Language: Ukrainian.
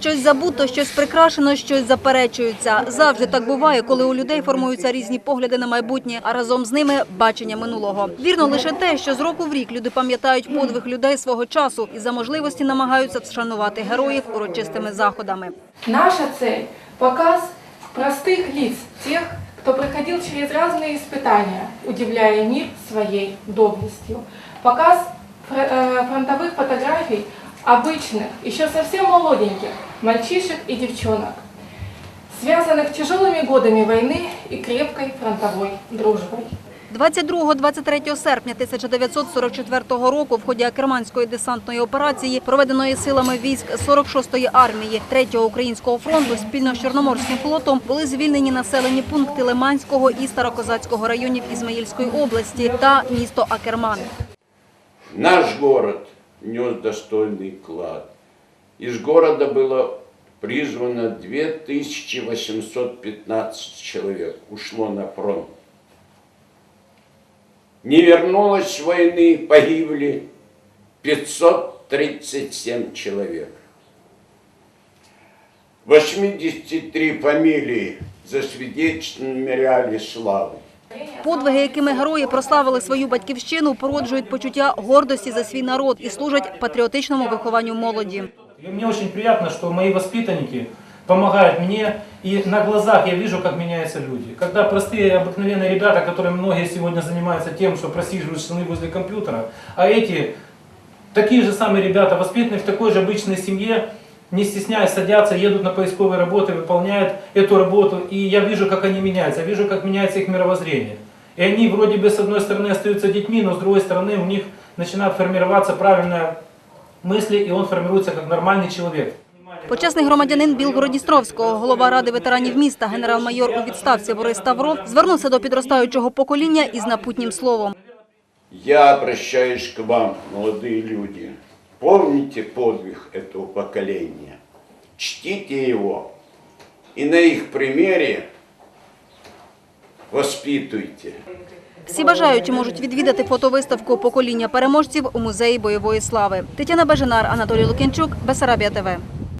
Щось забуто, щось прикрашено, щось заперечується. Завжди так буває, коли у людей формуються різні погляди на майбутнє, а разом з ними бачення минулого. Вірно лише те, що з року в рік люди пам'ятають подвиг людей свого часу і за можливості намагаються вшанувати героїв урочистими заходами. Наша цель – показ простых лиц тех, кто проходил через разные испытания, удивляя мир своей доблестью. Показ фр- э, фронтовых фотографий обычных, еще совсем молоденьких мальчишек и девчонок, связанных тяжелыми годами войны и крепкой фронтовой дружбой. 22-23 серпня 1944 року в ході Акерманської десантної операції, проведеної силами військ 46-ї армії 3-го українського фронту спільно з Чорноморським флотом, були звільнені населені пункти Лиманського і Старокозацького районів Ізмаїльської області та місто Акерман. Наш город нес достойный клад. Из города было призвано 2815 человек, ушло на фронт. Не вернулось с войны, погибли 537 человек. 83 фамилии засвидетельствовали славы. Подвиги, якими герої прославили свою батьківщину, породжують почуття гордості за свій народ і служать патріотичному вихованню молоді. И мне очень приятно, что мои воспитанники помогают мне, и на глазах я вижу, как меняются люди. Когда простые, обыкновенные ребята, которые многие сегодня занимаются тем, что просиживают штаны возле компьютера, а эти, такие же самые ребята, воспитанные в такой же обычной семье, не стесняясь, садятся, едут на поисковые работы, выполняют эту работу, и я вижу, как они меняются, я вижу, как меняется их мировоззрение. И они вроде бы с одной стороны остаются детьми, но с другой стороны у них начинает формироваться правильная мысли, и он формируется как нормальный человек. Почесний громадянин Білгородністровського, голова ради ветеранів міста, генерал-майор у відставці Борис Тавров, звернувся до підростаючого покоління із напутнім словом. Я обращаюсь к вам, молодые люди. Помните подвиг этого поколения, чтите его и на их примере воспитуйте. Всі бажаючі можуть відвідати фотовиставку покоління переможців у музеї бойової слави. Тетяна Бажанар, Анатолій Лукінчук, Бесарабія ТВ.